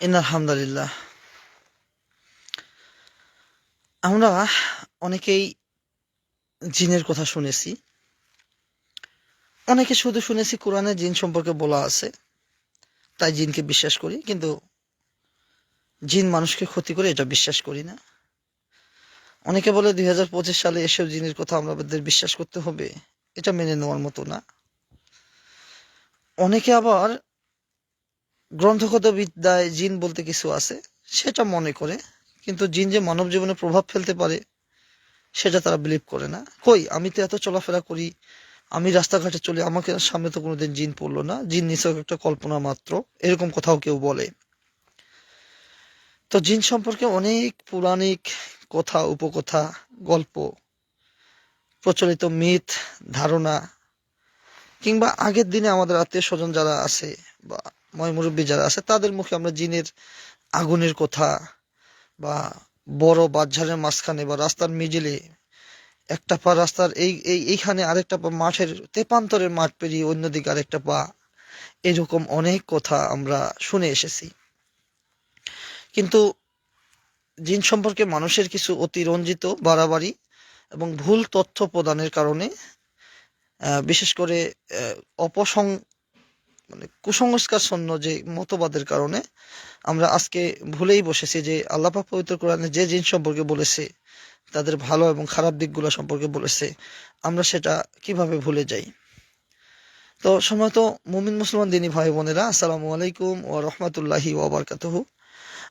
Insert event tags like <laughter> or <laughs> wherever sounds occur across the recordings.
In আলহামদুলিল্লাহ আমরা অনেকেই জিনের কথা শুনেছি। অনেকে শুধু শুনেছি কোরআনে জিন সম্পর্কে বলা আছে, তাই জিনকে বিশ্বাস করি, কিন্তু জিন মানুষকে ক্ষতি করে এটা বিশ্বাস করি না। অনেকে বলে দুই সালে এসব জিনের কথা আমাদের বিশ্বাস করতে হবে, এটা মেনে নেওয়ার মতো না। অনেকে আবার গ্রন্থগত বিদ্যায় জিন বলতে কিছু আছে, সেটা মনে করে, কিন্তু জিন যে মানব জীবনে প্রভাব ফেলতে পারে, সেটা তারা বিলিভ করে না। কই, আমি তো এত চলাফেরা করি, আমি রাস্তাঘাটে চলে, আমাকে সামনে তো কোনোদিন জিন পড়ল না, জিন নিছক একটা কল্পনা মাত্র, এরকম কথাও কেউ বলে। তো জিন সম্পর্কে অনেক পৌরাণিক কথা, উপকথা, গল্প, প্রচলিত মিথ, ধারণা, কিংবা আগের দিনে আমাদের আত্মীয় স্বজন যারা আছে বা ময়মুরব্বী যারা আছে, তাদের মুখে আমরা জিনের আগুনের কথা বা বড় বাজারের মাঝখানে বা রাস্তার মিডিলে একটা পা রাস্তার এই এই, এইখানে আরেকটা পা মাঠের তেপান্তরের মাঠ পেরিয়ে অন্যদিকে আরেকটা পা, এরকম অনেক কথা আমরা শুনে এসেছি। কিন্তু জিন সম্পর্কে মানুষের কিছু অতিরঞ্জিত বাড়াবাড়ি এবং ভুল তথ্য প্রদানের কারণে বিশেষ করে অপসং মানে কুসংস্কারশূন্য যে মতবাদের কারণে আমরা আজকে ভুলেই বসেছি যে আল্লাপাক পবিত্র কোরআনে যে জিন সম্পর্কে বলেছে, তাদের ভালো এবং খারাপ দিকগুলো সম্পর্কে বলেছে, আমরা সেটা কীভাবে ভুলে যাই? তো সময়ত মুমিন মুসলমান দিনী ভাই বোনেরা, আসসালামু আলাইকুম ও রহমতুল্লাহি ওবরকাতহু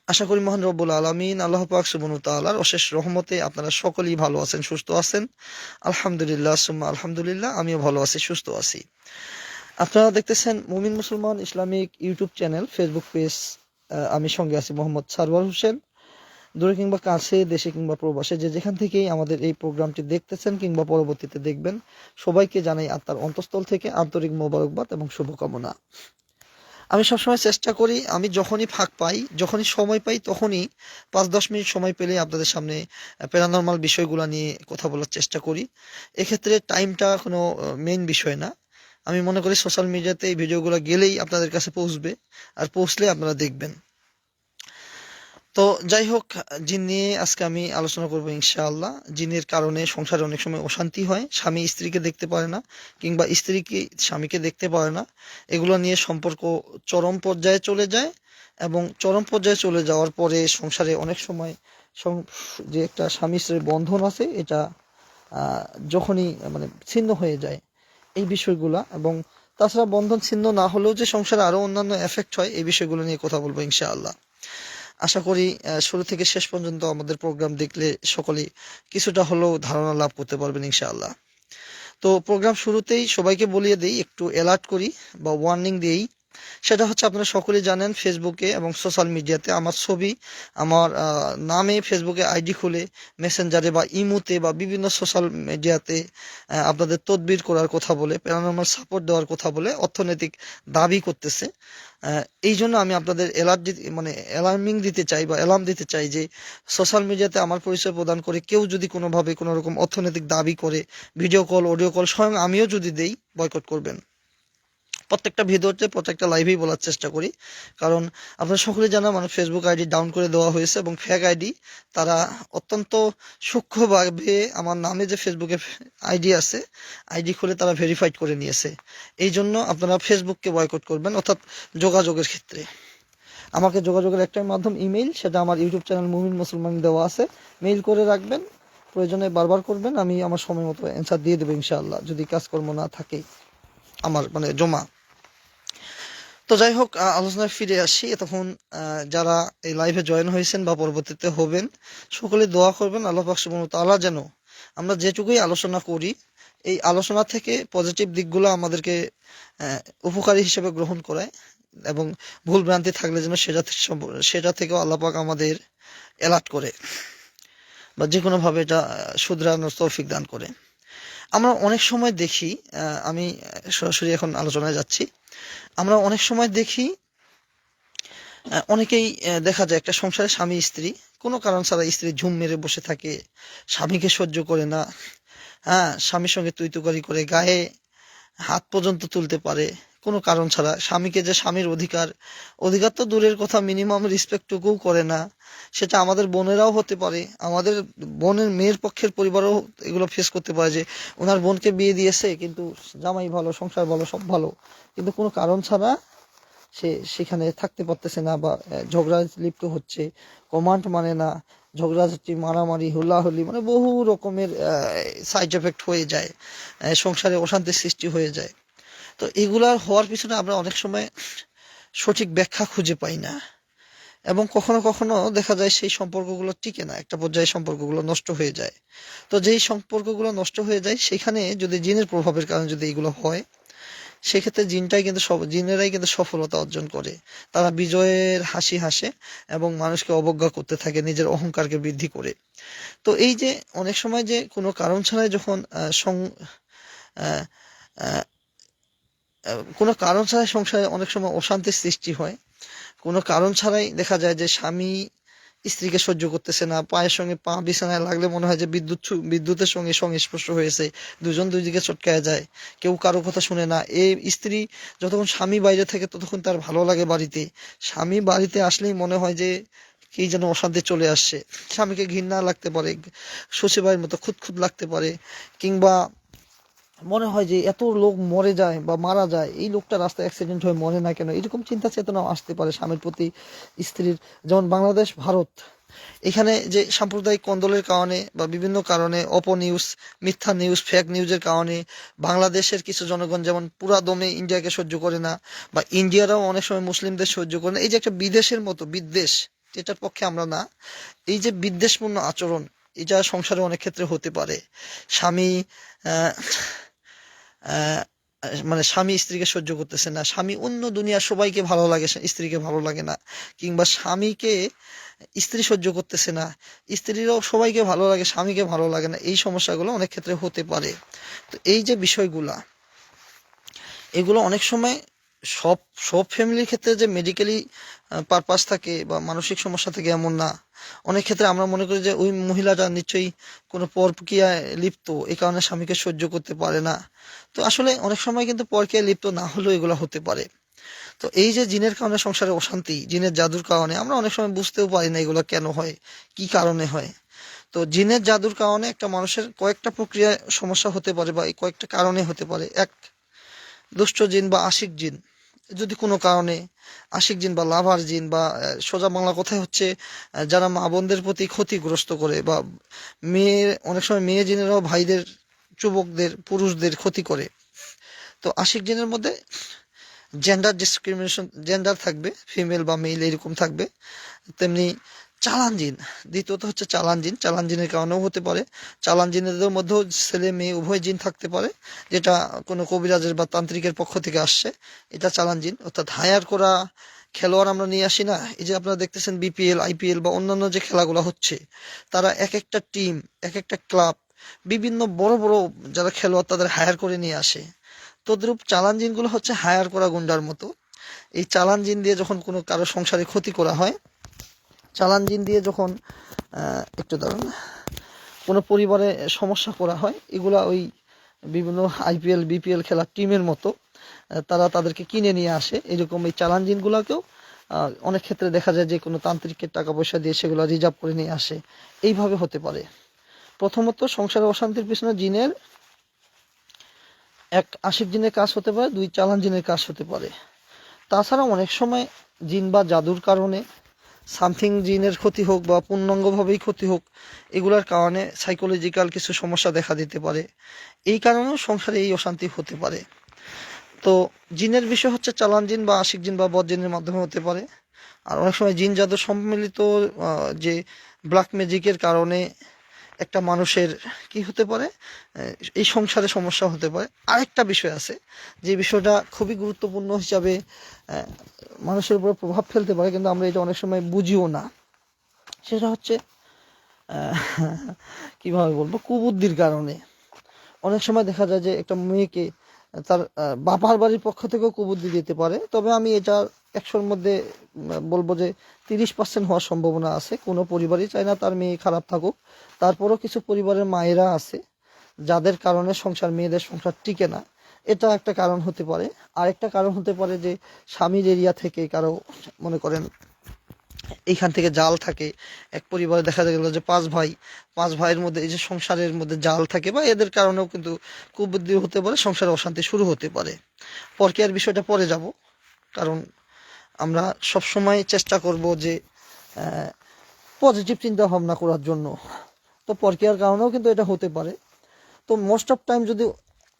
আশা করি মহান রব্বুল আলমিন আল্লাহ পাক সুবনু তাআলার অশেষ রহমতে আপনারা সকলেই ভালো আছেন, সুস্থ আছেন। আলহামদুলিল্লাহ, সুম্মা আলহামদুলিল্লাহ, আমিও ভালো আছি, সুস্থ আছি। আপনারা দেখতেছেন মুমিন মুসলমান Islamic YouTube channel Facebook page আমি সঙ্গে আছি মোহাম্মদ সারওয়ার হোসেন। দূরে কিংবা কাছে, দেশে কিংবা প্রবাসে, যে যেখান থেকেই আমাদের এই প্রোগ্রামটি দেখতেছেন কিংবা পরবর্তীতে দেখবেন, সবাইকে জানাই আত্মার অন্তঃস্থল থেকে আন্তরিক মোবারকবাদ এবং শুভকামনা। আমি সবসময় চেষ্টা করি, আমি যখনই ফাঁক পাই, যখনই সময় পাই, তখনই পাঁচ দশ মিনিট সময় পেলে আপনাদের সামনে প্যারানর্মাল বিষয়গুলো নিয়ে কথা বলার চেষ্টা করি। এক্ষেত্রে টাইমটা কোনো মেইন বিষয় না। আমি মনে করি সোশ্যাল মিডিয়াতে এই ভিডিওগুলো গেলেই আপনাদের কাছে পৌঁছবে আর পৌঁছলে আপনারা দেখবেন। তো যাই হোক, জিন নিয়ে আজকে আমি আলোচনা করব ইনশাআল্লাহ। জিনের কারণে সংসারে অনেক সময় অশান্তি হয়, স্বামী স্ত্রীকে দেখতে পারে না কিংবা স্ত্রীকে স্বামীকে দেখতে পারে না। এগুলো নিয়ে সম্পর্ক চরম পর্যায়ে চলে যায় এবং চরম পর্যায়ে চলে যাওয়ার পরে সংসারে অনেক সময় যে একটা স্বামী স্ত্রীর বন্ধন আছে, এটা যখনই মানে ছিন্ন হয়ে যায় এই বিষয়গুলো এবং তাছাড়া বন্ধন ছিন্ন না হলেও যে সংসারে আরও অন্যান্য এফেক্ট হয়, এই বিষয়গুলো নিয়ে কথা বলব ইনশাআল্লাহ। আশা করি শুরু থেকে শেষ পর্যন্ত আমাদের প্রোগ্রাম দেখলে সকলেই কিছুটা হলেও ধারণা লাভ করতে পারবেন ইনশাআল্লাহ। তো প্রোগ্রাম শুরুতেই সবাইকে বলিয়ে দিই, একটু অ্যালার্ট করি বা ওয়ার্নিং দিই সেটা হচ্ছে আপনারা সকলে জানেন ফেসবুকে এবং সোশ্যাল মিডিয়াতে। আমার ছবি, আমার নামে ফেসবুকে আইডি খুলে, মেসেঞ্জারে বা ইমুতে বা বিভিন্ন সোশ্যাল মিডিয়াতে আপনাদের তদবির করার কথা বলে, প্যারানর্মাল সাপোর্ট দেওয়ার কথা বলে অর্থনৈতিক দাবি করতেছে। এই জন্য আমি আপনাদের অ্যালার্ট মানে অ্যালার্মিং দিতে চাই বা অ্যালার্ম দিতে চাই যে সোশ্যাল মিডিয়াতে আমার পরিচয় প্রদান করে কেউ যদি কোনোভাবে কোনো রকম অর্থনৈতিক দাবি করে ভিডিও কল অডিও কল স্বয়ং আমিও যদি দেই বয়কট করবেন। প্রত্যেকটা ভিডিওতে প্রত্যেকটা লাইভেই বলার চেষ্টা করি। কারণ আপনারা সকলে জানেন আমার ফেসবুক আইডি ডাউন করে দেওয়া হয়েছে এবং ফেক আইডি তারা অত্যন্ত সূক্ষ্মভাবে আমার নামে যে ফেসবুকে আইডি আছে আইডি খুলে তারা ভেরিফাইড করে নিয়েছে। এই জন্য আপনারা ফেসবুককে বয়কট করবেন, অর্থাৎ যোগাযোগের ক্ষেত্রে। আমাকে যোগাযোগের একটাই মাধ্যম ইমেইল সেটা আমার ইউটিউব চ্যানেল মুমিন মুসলমান দেওয়া আছে। মেইল করে রাখবেন, প্রয়োজনে বারবার করবেন, আমি আমার সময় মতো অ্যান্সার দিয়ে দেবো ইনশাআল্লাহ, যদি কাজকর্ম না থাকে আমার মানে জমা। তো যাই হোক আলোচনায় ফিরে আসি। তখন যারা এই লাইভে জয়েন হয়েছেন বা পরবর্তীতে হবেন, সকলে দোয়া করবেন আল্লাহ পাক সুবহানাহু তাআলা যেন আমরা যেটুকুই আলোচনা করি, এই আলোচনা থেকে পজিটিভ দিকগুলো আমাদেরকে উপকারী হিসেবে গ্রহণ করায় এবং ভুল ভ্রান্তি থাকলে যেন সেটা সেটা থেকেও আল্লাহ পাক আমাদের অ্যালার্ট করে বা যে কোনোভাবে এটা শুধরানোর তৌফিক দান করে। আমরা অনেক সময় দেখি আমি সরাসরি এখন আলোচনায় যাচ্ছি, আমরা অনেক সময় দেখি অনেকেই দেখা যায় একটা সংসারে স্বামী, স্ত্রী, কোনো কারণ ছাড়া স্ত্রী ঝুম মেরে বসে থাকে, স্বামীকে সহ্য করে না হ্যাঁ স্বামীর সঙ্গে তুই তুকারি করে, গায়ে হাত পর্যন্ত তুলতে পারে কোনো কারণ ছাড়া। স্বামীকে যে স্বামীর অধিকার অধিকার তো দূরের কথা মিনিমাম রেসপেক্টটুকুও করে না। সেটা আমাদের বোনেরাও হতে পারে। আমাদের বোনের মেয়ের পক্ষের পরিবারও এগুলো ফেস করতে পারে যে, ওনার বোনকে বিয়ে দিয়েছে, কিন্তু জামাই ভালো, সংসার ভালো, সব ভালো। কিন্তু কোনো কারণ ছাড়া সে সেখানে থাকতে পারতেছে না বা ঝগড়া লিপ্ত হচ্ছে কমান্ড মানে না, ঝগড়াঝাটি, মারামারি, হুল্লাহুল্লি মানে বহু রকমের সাইড এফেক্ট হয়ে যায় সংসারে অশান্তির সৃষ্টি হয়ে যায়। তো এগুলার হওয়ার পিছনে আমরা অনেক সময় সঠিক ব্যাখ্যা খুঁজে পাই না। এবং কখনো কখনো দেখা যায় সেই সম্পর্কগুলো টিকে না, একটা পর্যায়ে সম্পর্কগুলো নষ্ট হয়ে যায়। তো যেই সম্পর্কগুলো নষ্ট হয়ে যায়, সেখানে যদি জিনের প্রভাবের কারণে যদি এগুলো হয়, সেক্ষেত্রে জিনটাই কিন্তু সব, জিনেরাই কিন্তু সফলতা অর্জন করে। তারা বিজয়ের হাসি হাসে এবং মানুষকে অবজ্ঞা করতে থাকে, নিজের অহংকারকে বৃদ্ধি করে। তো এই যে অনেক সময় যে কোনো কারণ ছাড়াই যখন সং- কোনো কারণ ছাড়াই সংসারে অনেক সময় অশান্তির সৃষ্টি হয়। কোনো কারণ ছাড়াই দেখা যায় যে স্বামী স্ত্রীকে সহ্য করতেছে না, পায়ের সঙ্গে পা বিছানায় লাগলে মনে হয় যে বিদ্যুৎ বিদ্যুতের সঙ্গে সংস্পর্শ হয়েছে দুজন দুই দিকে চটকায় যায়, কেউ কারও কথা শুনে না। এই স্ত্রী যতক্ষণ স্বামী বাইরে থাকে ততক্ষণ তার ভালো লাগে বাড়িতে। স্বামী বাড়িতে আসলেই মনে হয় যে কি যেন অশান্তি চলে আসছে। স্বামীকে ঘৃণা লাগতে পারে শ্বশুরবাড়ির মতো খুঁতখুত লাগতে পারে, কিংবা মনে হয় যে এত লোক মরে যায় বা মারা যায়, এই লোকটা রাস্তায় অ্যাক্সিডেন্ট হয়ে মরে না কেন? এরকম চিন্তা চেতনাও আসতে পারে স্বামীর প্রতি, স্ত্রীর। যেমন বাংলাদেশ, ভারত। এখানে যে সাম্প্রদায়িক কন্দলের কারণে বা বিভিন্ন কারণে অপনিউজ মিথ্যা নিউজ ফেক নিউজের কারণে বাংলাদেশের কিছু জনগণ যেমন পুরা দমে ইন্ডিয়াকে সহ্য করে না বা ইন্ডিয়ারাও অনেক সময় মুসলিমদের সহ্য করে না। এই যে একটা বিদেশের মতো, বিদ্বেষ, যেটার পক্ষে আমরা না, এই যে বিদ্বেষপূর্ণ আচরণ, এটা সংসারে অনেক ক্ষেত্রে হতে পারে। স্বামী মানে স্বামী স্ত্রীকে সহ্য করতেছে না। স্বামী অন্য দুনিয়ার সবাইকে ভালো লাগে, স্ত্রীকে ভালো লাগে না। কিংবা স্বামীকে স্ত্রী সহ্য করতেছে না। স্ত্রীরাও সবাইকে ভালো লাগে, স্বামীকে ভালো লাগে না। এই সমস্যাগুলো অনেক ক্ষেত্রে হতে পারে। তো এই যে বিষয়গুলা, এগুলো অনেক সময় সব সব ফ্যামিলির ক্ষেত্রে যে মেডিকেলি পারপাস থাকে বা মানসিক সমস্যা থাকে এমন না। অনেক ক্ষেত্রে আমরা মনে করি যে ওই মহিলাটা নিশ্চয়ই কোনো পরক্রিয়ায় লিপ্ত, এই কারণে স্বামীকে সহ্য করতে পারে না। তো আসলে অনেক সময় কিন্তু পরক্রিয়ায় লিপ্ত না হলেও এগুলো হতে পারে। তো এই যে জিনের কারণে সংসারে অশান্তি, জিনের জাদুর কারণে, আমরা অনেক সময় বুঝতেও পারি না এগুলো কেন হয়, কি কারণে হয়। তো জিনের জাদুর কারণে একটা মানুষের কয়েকটা প্রক্রিয়ায় সমস্যা হতে পারে বা কয়েকটা কারণে হতে পারে। এক, দুষ্ট জিন বা আশিক জিন। যদি কোনো কারণে আশিক জিন বা লাভার জিন বা সোজা বাংলা কথায় হচ্ছে যারা মা বোনদের প্রতি ক্ষতিগ্রস্ত করে বা মেয়ে অনেক সময় মেয়ে জিনেরাও ভাইদের, যুবকদের, পুরুষদের ক্ষতি করে। তো আশিক জিনের মধ্যে জেন্ডার ডিসক্রিমিনেশন জেন্ডার থাকবে ফিমেল বা মেল এরকম থাকবে। তেমনি চালান জিন দ্বিতীয়ত হচ্ছে চালান জিন চালান কারণেও হতে পারে। চালান জিনেদের মধ্যেও ছেলে মেয়ে, উভয় জিন থাকতে পারে, যেটা কোনো কবিরাজের বা তান্ত্রিকের পক্ষ থেকে আসছে। এটা চালান জিন অর্থাৎ হায়ার করা খেলোয়াড় আমরা নিয়ে আসি না। এই যে আপনারা দেখতেছেন বিপিএল, আইপিএল বা অন্যান্য যে খেলাগুলো হচ্ছে, তারা এক একটা টিম, এক একটা ক্লাব, বিভিন্ন বড় বড় যারা খেলোয়াড় তাদের হায়ার করে নিয়ে আসে। তদ্রূপ চালান জিনগুলো হচ্ছে হায়ার করা গুন্ডার মতো। এই চালান জিন দিয়ে যখন কোনো কারও সংসারে ক্ষতি করা হয় চালান জিন দিয়ে যখন একটু দাঁড়ান কোনো পরিবারে সমস্যা করা হয়, এগুলা ওই বিভিন্ন আইপিএল, বিপিএল খেলার টিমের মতো তারা তাদেরকে কিনে নিয়ে আসে। এরকম এই চালান জিনগুলোকেও অনেক ক্ষেত্রে দেখা যায় যে কোনো তান্ত্রিকের টাকা পয়সা দিয়ে সেগুলো রিজার্ভ করে নিয়ে আসে। এইভাবে হতে পারে। প্রথমত, সংসারে অশান্তির পিছনে জিনের এক আশিক জিনের কাজ হতে পারে, দুই চালান জিনের কাজ হতে পারে। তাছাড়া অনেক সময় জিন বা জাদুর কারণে সামথিং জিনের ক্ষতি হোক বা পূর্ণাঙ্গভাবেই ক্ষতি হোক, এগুলার কারণে সাইকোলজিক্যাল কিছু সমস্যা দেখা দিতে পারে। এই কারণেও সংসারে এই অশান্তি হতে পারে। তো জিনের বিষয় হচ্ছে চালান জিন বা আশিক জিন বা বদ জিনের মাধ্যমে হতে পারে। আর অনেক সময় জিন জাদু সম্মিলিত যে ব্ল্যাক ম্যাজিকের কারণে একটা মানুষের কি হতে পারে? এই সংসারে সমস্যা হতে পারে। আরেকটা বিষয় আছে, যে বিষয়টা খুবই গুরুত্বপূর্ণ হিসাবে মানুষের উপর প্রভাব ফেলতে পারে, কিন্তু আমরা এটা অনেক সময় বুঝিও না। সেটা হচ্ছে কীভাবে বলব? কুবুদ্ধির কারণে। অনেক সময় দেখা যায় যে একটা মেয়েকে তার বাবার বাড়ির পক্ষ থেকেও কুবুদ্ধি দিতে পারে, তবে আমি এটা একশোর মধ্যে বলব যে তিরিশ পার্সেন্ট হওয়ার সম্ভাবনা আছে। কোনো পরিবারই চায় না তার মেয়ে খারাপ থাকুক। তারপরও কিছু পরিবারের মায়েরা আছে, যাদের কারণে সংসার, মেয়েদের সংসার টিকে না। এটা একটা কারণ হতে পারে। আরেকটা কারণ হতে পারে যে স্বামীর এরিয়া থেকে কারও, মনে করেন, এইখান থেকে জাল থাকে। এক পরিবারে দেখা গেল যে পাঁচ ভাই, পাঁচ ভাইয়ের মধ্যে এই যে সংসারের মধ্যে জাল থাকে বা এদের কারণেও কিন্তু কুবুদ্ধি হতে পারে, সংসারে অশান্তি শুরু হতে পারে। পরকিয়ার বিষয়টা পরে যাব, কারণ আমরা সব সময় চেষ্টা করব যে পজিটিভ চিন্তা ভাবনা করার জন্য। তো পরকিয়ার কারণেও কিন্তু এটা হতে পারে। তো মোস্ট অফ টাইম যদি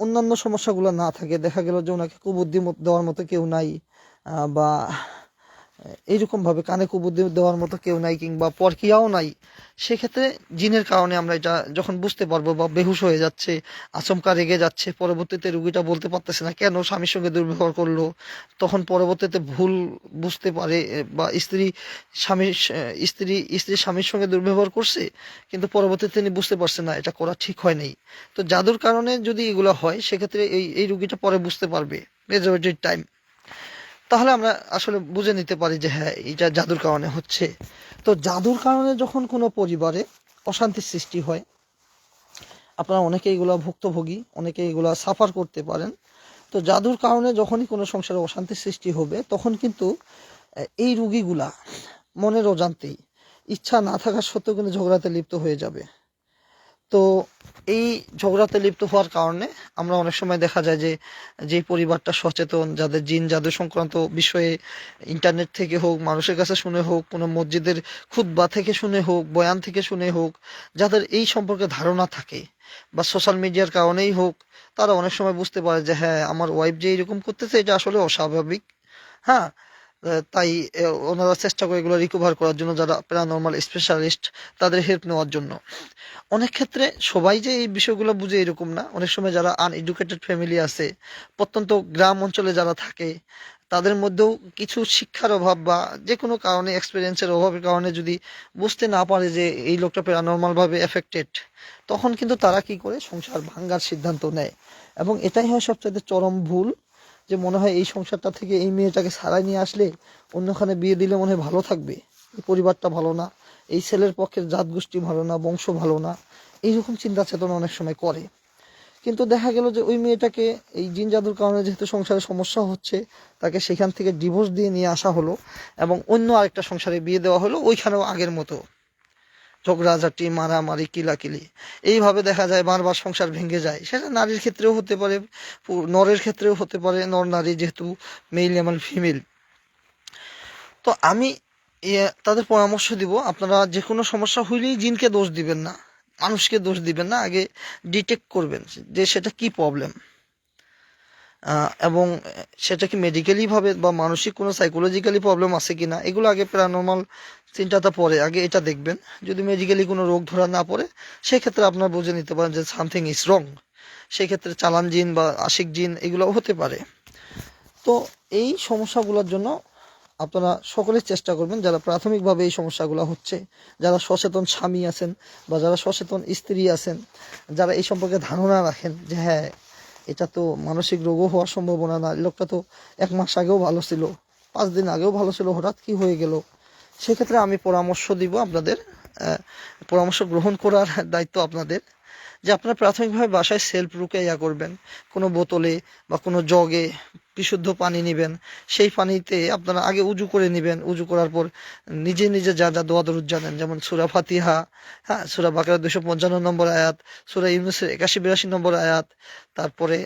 অন্যান্য সমস্যাগুলো না থাকে, দেখা গেল যে ওনাকে কুবুদ্ধি দেওয়ার মতো কেউ নাই বা এইরকম ভাবে কানে কুবুদ্ধি দেওয়ার মতো কেউ নাই কিংবা পরকিয়াও নাই। সেক্ষেত্রে জিনের কারণে আমরা এটা যখন বুঝতে পারব বা বেহুশ হয়ে যাচ্ছে, আচমকা রেগে যাচ্ছে, পরবর্তীতে রুগীটা বলতে পারতেছে না, কেন স্বামীর সঙ্গে দুর্ব্যবহার করল? তখন পরবর্তীতে ভুল বুঝতে পারে বা স্ত্রী স্বামীর স্ত্রী স্ত্রী স্বামীর সঙ্গে দুর্ব্যবহার করছে, কিন্তু পরবর্তীতে তিনি বুঝতে পারছে না, এটা করা ঠিক হয় নাই। তো জাদুর কারণে যদি এগুলো হয়, সেক্ষেত্রে এই এই রুগীটা পরে বুঝতে পারবে মেজরিটির টাইম তাহলে আমরা আসলে বুঝে নিতে পারি যে হ্যাঁ এটা জাদুর কারণে হচ্ছে। তো জাদুর কারণে যখন কোনো পরিবারে অশান্তির সৃষ্টি হয়, আপনারা অনেকে এগুলো ভুক্তভোগী, অনেকে এগুলো সাফার করতে পারেন। তো জাদুর কারণে যখনই কোনো সংসারে অশান্তির সৃষ্টি হবে, তখন কিন্তু এই রুগীগুলা মনের অজান্তেই ইচ্ছা না থাকা সত্ত্বেও কিন্তু ঝগড়াতে লিপ্ত হয়ে যাবে। তো এই ঝগড়াতে লিপ্ত হওয়ার কারণে আমরা অনেক সময় দেখা যায় যে যে পরিবারটা সচেতন, যাদের জিন, জাদু সংক্রান্ত বিষয়ে ইন্টারনেট থেকে হোক, মানুষের কাছে শুনে হোক, কোনো মসজিদের খুতবা থেকে শুনে হোক, বয়ান থেকে শুনে হোক, যাদের এই সম্পর্কে ধারণা থাকে বা সোশ্যাল মিডিয়ার কারণেই হোক, তারা অনেক সময় বুঝতে পারে যে হ্যাঁ আমার ওয়াইফ যে এরকম করতেছে, এটা আসলে অস্বাভাবিক। হ্যাঁ তাই ওনারা চেষ্টা করে এগুলো রিকভার করার জন্য যারা প্যারানর্মাল স্পেশালিস্ট তাদের হেল্প নেওয়ার জন্য। অনেক ক্ষেত্রে সবাই যে এই বিষয়গুলো বুঝে এরকম না। অনেক সময় যারা আনএডুকেটেড ফ্যামিলি আছে, প্রত্যন্ত গ্রাম অঞ্চলে যারা থাকে, তাদের মধ্যেও কিছু শিক্ষার অভাব বা যে কোনো কারণে এক্সপিরিয়েন্সের অভাবের কারণে যদি বুঝতে না পারে যে এই লোকটা প্যারানর্মাল ভাবে এফেক্টেড তখন কিন্তু তারা কি করে? সংসার ভাঙ্গার সিদ্ধান্ত নেয়। এবং এটাই হয় সবচাইতে চরম ভুল। যে মনে হয় এই সংসারটা থেকে এই মেয়েটাকে ছাড়াই নিয়ে আসলে অন্যখানে বিয়ে দিলে মনে হয় ভালো থাকবে। এই পরিবারটা ভালো না, এই ছেলের পক্ষের জাত গোষ্ঠী ভালো না, বংশ ভালো না, এইরকম চিন্তা চেতনা অনেক সময় করে। কিন্তু দেখা গেল যে ওই মেয়েটাকে এই জিন জাদুর কারণে যেহেতু সংসারে সমস্যা হচ্ছে, তাকে সেখান থেকে ডিভোর্স দিয়ে নিয়ে আসা হলো এবং অন্য আরেকটা সংসারে বিয়ে দেওয়া হলো, ওইখানেও আগের মতো। ঝগড়াঝাটি মারামারি, কিলাকিলি। এইভাবে দেখা যায় বারবার সংসার ভেঙে যায়। সেটা নারীর ক্ষেত্রেও হতে পারে নরের ক্ষেত্রেও হতে পারে, নর নারী যেহেতু মেল এবং ফিমেল তো আমি তাদের পরামর্শ দিব, আপনারা যে কোনো সমস্যা হইলেই জিনকে দোষ দিবেন না, মানুষকে দোষ দিবেন না, আগে ডিটেক্ট করবেন যে সেটা কি প্রবলেম এবং সেটা কি মেডিকেলি ভাবে বা মানসিক কোনো সাইকোলজিক্যালি প্রবলেম আছে কিনা, এগুলো আগে প্যারানর্মাল চিন্তাটা পরে, আগে এটা দেখবেন। যদি মেডিকেলি কোনো রোগ ধরা না পড়ে, সেক্ষেত্রে আপনারা বুঝে নিতে পারেন যে সামথিং ইজ রং সেক্ষেত্রে চালান জিন বা আশিক জিন এগুলো হতে পারে। তো এই সমস্যাগুলোর জন্য আপনারা সকলেই চেষ্টা করবেন যারা প্রাথমিকভাবে এই সমস্যাগুলো হচ্ছে, যারা সচেতন স্বামী আছেন বা যারা সচেতন স্ত্রী আছেন, যারা এই সম্পর্কে ধারণা রাখেন যে হ্যাঁ এটা তো মানসিক রোগও হওয়ার সম্ভাবনা না। লোকটা তো এক মাস আগেও ভালো ছিল, পাঁচ দিন আগেও ভালো ছিল, হঠাৎ কি হয়ে গেল? সেক্ষেত্রে আমি পরামর্শ দিব আপনাদের পরামর্শ গ্রহণ করার দায়িত্ব আপনাদের, যে আপনারা প্রাথমিকভাবে বাসায় সেলফ রুকে ইয়া করবেন। কোনো বোতলে বা কোনো জগে বিশুদ্ধ পানি নেবেন, সেই পানিতে আপনারা আগে উজু করে নেবেন। উজু করার পর নিজে নিজে যা যা দোয়া দরুদ জানেন, যেমন সুরা ফাতিহা হ্যাঁ সুরা বাকারা দুশো পঞ্চান্ন নম্বর আয়াত, সুরা ইউনুসের একাশি বিরাশি নম্বর আয়াত, তারপরে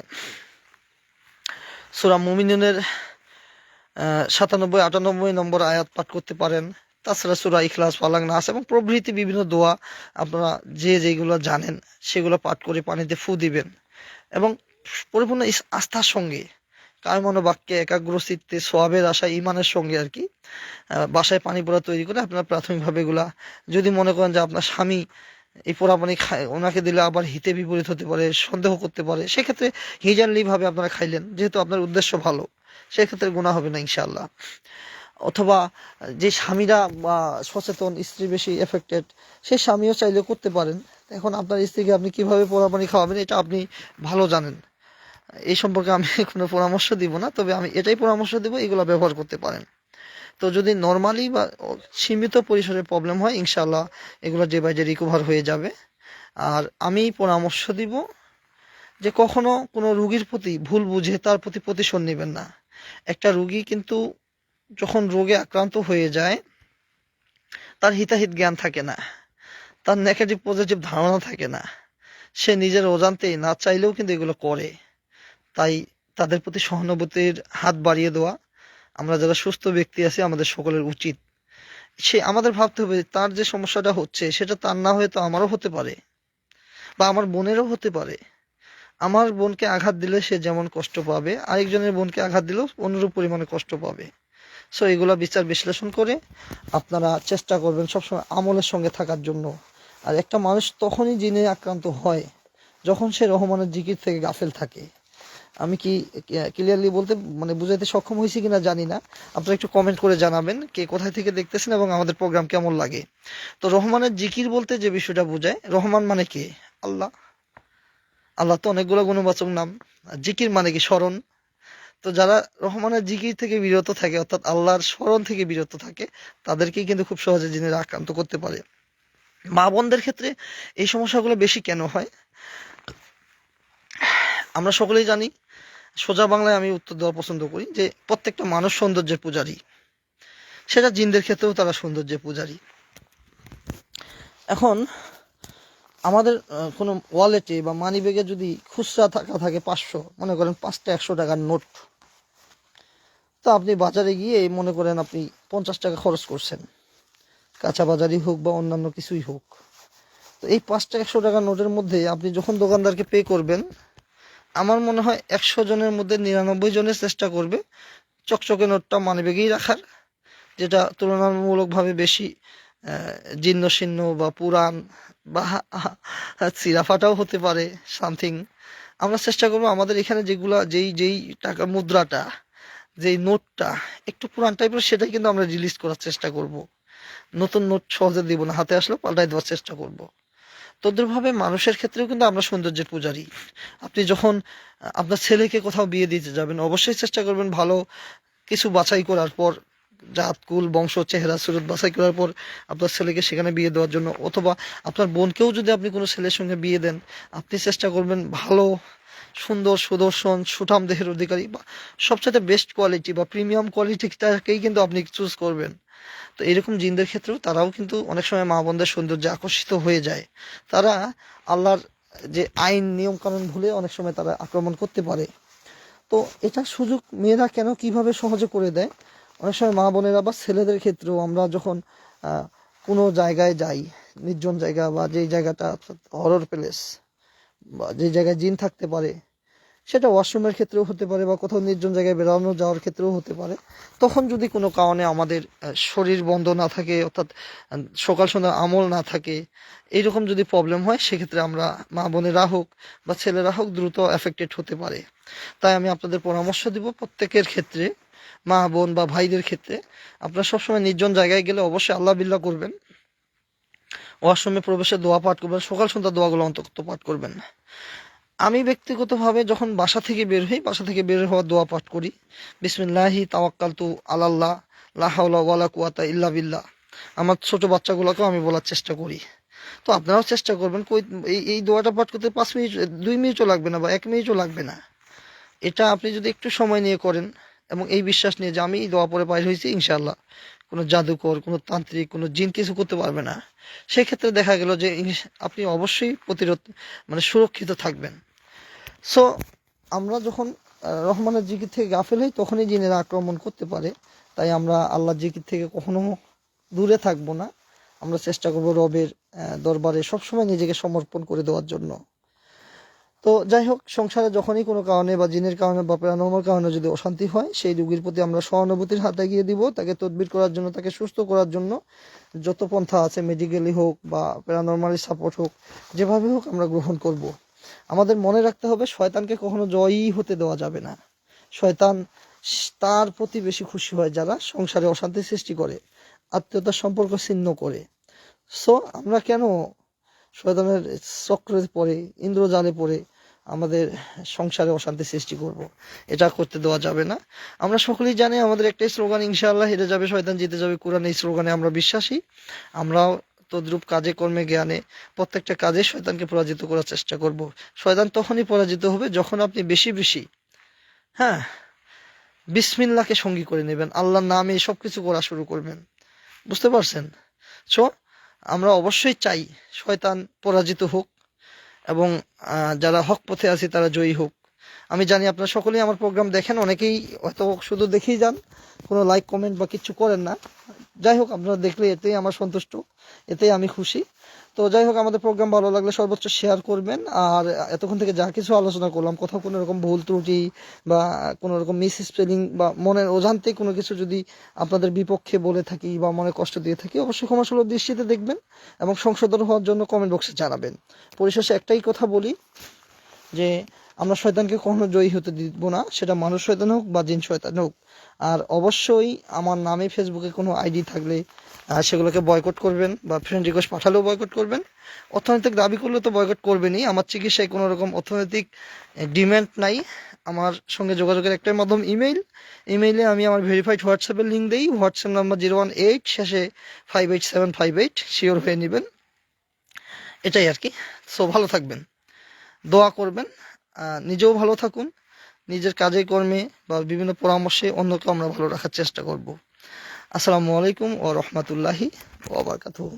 সুরা মুমিনের সাতানব্বই, আটানব্বই নম্বর আয়াত পাঠ করতে পারেন। তাছাড়া সুরা ইখলাস ফালাং নাস এবং প্রভৃতি বিভিন্ন দোয়া আপনারা যে যেগুলো জানেন সেগুলো পাঠ করে পানিতে ফু দিবেন। এবং পরিপূর্ণ আস্থার সঙ্গে কার মনোবাক্যে একাগ্র চিত্তে সোয়াবের আশা ইমানের সঙ্গে আর কি বাসায় পানি পোড়া তৈরি করে আপনার প্রাথমিকভাবে এগুলা, যদি মনে করেন যে আপনার স্বামী এই পোড়া পানি খায়, ওনাকে দিলে আবার হিতে বিপরীত হতে পারে, সন্দেহ করতে পারে, সেক্ষেত্রে হিজারলি ভাবে আপনারা খাইলেন, যেহেতু আপনার উদ্দেশ্য ভালো। সেক্ষেত্রে গুণা হবে না ইনশাল্লাহ অথবা যে স্বামীরা সচেতন, স্ত্রী বেশি এফেক্টেড সেই স্বামীও চাইলে করতে পারেন। এখন আপনার স্ত্রীকে আপনি কীভাবে পোড়া পানি খাওয়াবেন, এটা আপনি ভালো জানেন। এই সম্পর্কে আমি <laughs> কোনো পরামর্শ দিব না, তবে আমি এটাই পরামর্শ দিব, এগুলো ব্যবহার করতে পারেন। তো যদি নর্মালি বা সীমিত পরিসরে প্রবলেম হয় ইনশাল্লাহ এগুলো যে বাইরে রিকভার হয়ে যাবে। আর আমি পরামর্শ দিব যে কখনো কোনো রুগীর প্রতি ভুল বুঝে তার প্রতি প্রতিশোধ নেবেন না। একটা রুগী কিন্তু যখন রোগে আক্রান্ত হয়ে যায়, তার হিতাহিত জ্ঞান থাকে না, তার নেগেটিভ পজিটিভ ধারণা থাকে না, সে নিজের অজান্তেই না চাইলেও কিন্তু এগুলো করে। তাই তাদের প্রতি সহানুভূতির হাত বাড়িয়ে দেওয়া, আমরা যারা সুস্থ ব্যক্তি আছি, আমাদের সকলের উচিত। সে আমাদের ভাবতে হবে, তার যে সমস্যাটা হচ্ছে, সেটা তার না হয়ে তো আমারও হতে পারে, বা আমার বোনেরও হতে পারে। আমার বোনকে আঘাত দিলে সে যেমন কষ্ট পাবে, আরেকজনের বোনকে আঘাত দিলেও অনুরূপ পরিমাণে কষ্ট পাবে। সো এগুলা বিচার বিশ্লেষণ করে আপনারা চেষ্টা করবেন সবসময় আমলের সঙ্গে থাকার জন্য। আর একটা মানুষ তখনই জিনে আক্রান্ত হয় যখন সে রহমানের জিকির থেকে গাফেল থাকে। আমি কি ক্লিয়ারলি বলতে মানে বুঝাইতে সক্ষম হয়েছি কিনা জানি না। আপনারা একটু কমেন্ট করে জানাবেন কে কোথায় থেকে দেখতেছেন এবং আমাদের প্রোগ্রাম কেমন লাগে। তো রহমানের জিকির বলতে যে বিষয়টা বোঝায়, রহমান মানে কে? আল্লাহ। আল্লাহ তো অনেকগুলো গুণবাচক নাম। জিকির মানে কি? স্মরণ। তো যারা রহমানের জিকির থেকে বিরত থাকে, অর্থাৎ আল্লাহর স্মরণ থেকে বিরত থাকে, তাদেরকেই কিন্তু খুব সহজে জিনের আক্রান্ত করতে পারে। মা বোনদের ক্ষেত্রে এই সমস্যাগুলো বেশি কেন হয়? আমরা সকলেই জানি, সোজা বাংলায় আমি উত্তর দেওয়া পছন্দ করি যে, প্রত্যেকটা মানুষ সৌন্দর্যের পূজারী। সেটা জিনদের ক্ষেত্রেও তারা সৌন্দর্যের পূজারী। এখন আমাদের কোনো ওয়ালেটে বা মানি ব্যাগে যদি খুচরা থাকা থাকে পাঁচশো, মনে করেন পাঁচটা একশো টাকার নোট। তো আপনি বাজারে গিয়ে মনে করেন আপনি পঞ্চাশ টাকা খরচ করছেন। কাঁচা বাজারই হোক বা অন্যান্য কিছুই হোক। তো এই পাঁচটা একশো টাকার নোটের মধ্যে আপনি যখন দোকানদারকে পে করবেন, আমার মনে হয় একশো জনের মধ্যে নিরানব্বই জনের চেষ্টা করবে চকচকে নোটটা মানি ব্যাগেই রাখার, যেটা তুলনামূলকভাবে বেশি আহ, জীর্ণ শীর্ণ বা পুরান বা চিরাফাটাও হতে পারে সামথিং। আমরা চেষ্টা করব আমাদের এখানে যেগুলা যেই যেই টাকা মুদ্রাটা যেই নোটটা একটু পুরান টাইপের সেটাই কিন্তু আমরা রিলিজ করার চেষ্টা করব। নতুন নোট সহজে দিব না হাতে আসলে পাল্টাই দেওয়ার চেষ্টা করব। তদ্রুপভাবে মানুষের ক্ষেত্রেও কিন্তু আমরা সৌন্দর্যের পূজারী। আপনি যখন আপনার ছেলেকে কোথাও বিয়ে দিতে যাবেন অবশ্যই চেষ্টা করবেন ভালো কিছু বাছাই করার পর জাত কুল বংশ, চেহারা, সুরত বাছাই করার পর আপনার ছেলেকে সেখানে বিয়ে দেওয়ার জন্য অথবা আপনার বোনকেও যদি আপনি কোনো ছেলের সঙ্গে বিয়ে দেন, আপনি চেষ্টা করবেন ভালো, সুন্দর সুদর্শন, সুঠাম দেহের অধিকারী বা সবচেয়ে বেস্ট কোয়ালিটি বা প্রিমিয়াম কোয়ালিটিটাকেই কিন্তু আপনি চুজ করবেন। তো এরকম জিনদের ক্ষেত্রেও তারাও কিন্তু অনেক সময় মা বোনদের সৌন্দর্যে আকর্ষিত হয়ে যায়। তারা আল্লাহর যে আইন, নিয়ম, কানুন ভুলে অনেক সময় তারা আক্রমণ করতে পারে। তো এটা সুযোগ মেয়েরা কেন কীভাবে সহজে করে দেয়? অনেক সময় মা বোনেরা বা ছেলেদের ক্ষেত্রেও আমরা যখন কোনো জায়গায় যাই, নির্জন জায়গা বা যেই জায়গাটা হরর প্লেস বা যে জায়গায় জিন থাকতে পারে, সেটা ওয়াশরুমের ক্ষেত্রেও হতে পারে বা কোথাও নির্জন জায়গায় বেড়ানো যাওয়ার ক্ষেত্রেও হতে পারে, তখন যদি কোনো কারণে আমাদের শরীর বন্ধ না থাকে, অর্থাৎ সকাল সন্ধ্যা আমল না থাকে, এইরকম যদি প্রবলেম হয়, সেক্ষেত্রে আমরা মা বোনেরা হোক বা ছেলেরা হোক দ্রুত এফেক্টেড হতে পারে। তাই আমি আপনাদের পরামর্শ দিব প্রত্যেকের ক্ষেত্রে। মা, বোন বা ভাইদের ক্ষেত্রে আপনারা সবসময় নির্জন জায়গায় গেলে অবশ্যই আল্লাহ বিল্লাহ করবেন। ওয়াশরুমে প্রবেশে দোয়া পাঠ করবেন, সকাল সন্ধ্যা দোয়াগুলো অন্তত পাঠ করবেন না। আমি ব্যক্তিগতভাবে যখন বাসা থেকে বের হই, বাসা থেকে বের হওয়ার দোয়া পাঠ করি, বিসমিল্লাহি তাওয়াক্কালতু আলাল্লাহ, লা হাওলা ওয়ালা কুওয়াতা ইল্লা বিল্লাহ। আমার ছোট বাচ্চাগুলোকেও আমি বলার চেষ্টা করি। তো আপনারাও চেষ্টা করবেন এই এই দোয়াটা পাঠ করতে পাঁচ মিনিট, দুই মিনিটও লাগবে না বা এক মিনিটও লাগবে না। এটা আপনি যদি একটু সময় নিয়ে করেন এবং এই বিশ্বাস নিয়ে যে আমি দোয়া পরে বাইর হয়েছি ইনশাল্লাহ কোনো জাদুকর, কোনো তান্ত্রিক, কোনো জিন কিছু করতে পারবে না। সেক্ষেত্রে দেখা গেল যে আপনি অবশ্যই প্রতিরোধ মানে সুরক্ষিত থাকবেন। সো আমরা যখন রহমানের জিকির থেকে গাফেল হই, তখনই জিনেরা আক্রমণ করতে পারে। তাই আমরা আল্লাহর জিকির থেকে কখনো দূরে থাকব না। আমরা চেষ্টা করব রবের দরবারে সবসময় নিজেকে সমর্পণ করে দেওয়ার জন্য। তো যাই হোক সংসারে যখনই কোনো কারণে বা জিনের কারণে বা প্যারানর্মাল কারণে যদি অশান্তি হয়, সেই রোগীর প্রতি আমরা সহানুভূতির হাতে গিয়ে দিব। তাকে তদবির করার জন্য, তাকে সুস্থ করার জন্য যত পন্থা আছে মেডিকেলি হোক বা প্যারানর্মালি সাপোর্ট হোক, যেভাবে হোক আমরা গ্রহণ করব। আমাদের মনে রাখতে হবে, শয়তানকে কখনো জয়ই হতে দেওয়া যাবে না। শয়তান তার প্রতি বেশি খুশি হয় যারা সংসারে অশান্তি সৃষ্টি করে, আত্মীয়তার সম্পর্ক ছিন্ন করে। সো আমরা কেন শয়তানের চক্রে পড়ে, ইন্দ্রজালে পড়ে আমাদের সংসারে অশান্তি সৃষ্টি করব। এটা করতে দেওয়া যাবে না। আমরা সকলেই জানি আমাদের একটাই স্লোগান, ইনশাআল্লাহ হেরে যাবে শয়তান, জিতে যাবে কোরআন। এই স্লোগানে আমরা বিশ্বাসী। আমরাও তদ্রূপ কাজে, কর্মে, জ্ঞানে প্রত্যেকটা কাজে শয়তানকে পরাজিত করার চেষ্টা করব। শয়তান তখনই পরাজিত হবে যখন আপনি বেশি বেশি হ্যাঁ বিসমিল্লাহকে সঙ্গী করে নেবেন। আল্লাহর নামে সব কিছু করা শুরু করবেন। বুঝতে পারছেন? সো আমরা অবশ্যই চাই শয়তান পরাজিত হোক এবং যারা হক পথে আছে তারা জয়ী হোক। আমি জানি আপনারা সকলেই আমার প্রোগ্রাম দেখেন, অনেকেই হয়তো শুধু দেখেই যান, কোনো লাইক কমেন্ট বা কিছু করেন না। যাই হোক, আপনারা দেখলে এতেই আমার সন্তুষ্ট, এতেই আমি খুশি। তো যাই হোক, আমাদের প্রোগ্রাম ভালো লাগলে সর্বোচ্চ শেয়ার করবেন। আর এতক্ষণ থেকে যা কিছু আলোচনা করলাম, কোথাও কোনো রকম ভুল ত্রুটি বা কোনো রকম মিস স্পেলিং বা মনের অজান্তে কোনো কিছু যদি আপনাদের বিপক্ষে বলে থাকি বা মনে কষ্ট দিয়ে থাকি, অবশ্যই ক্ষমাসুলভ দৃষ্টিতে দেখবেন এবং সংশোধন হওয়ার জন্য কমেন্ট বক্সে জানাবেন। পরিশেষে একটাই কথা বলি যে আমরা শয়তানকে কখনো জয়ী হতে দিব না, সেটা মানুষ শয়তান হোক বা জিন শয়তান হোক। আর অবশ্যই আমার নামে ফেসবুকে কোনো আইডি থাকলে সেগুলোকে বয়কট করবেন বা ফ্রেন্ড রিকোয়েস্ট পাঠালেও বয়কট করবেন। অর্থনৈতিক দাবি করলে তো বয়কট করবেনই। আমার চিকিৎসায় কোনো রকম অর্থনৈতিক ডিম্যান্ড নাই। আমার সঙ্গে যোগাযোগের একটাই মাধ্যম ইমেইল ইমেইলে আমি আমার ভেরিফাইড হোয়াটসঅ্যাপের লিঙ্ক দিই। WhatsApp number zero one eight শেষে five eight seven five eight sure হয়ে নেবেন। এটাই আর কি। সো ভালো থাকবেন। দোয়া করবেন। নিজেও ভালো থাকুন, নিজের কাজে, কর্মে বা বিভিন্ন পরামর্শে অন্যকে আমরা ভালো রাখার চেষ্টা করব। আসসালামু আলাইকুম ও রহমতুল্লাহি ওবরকাতুহ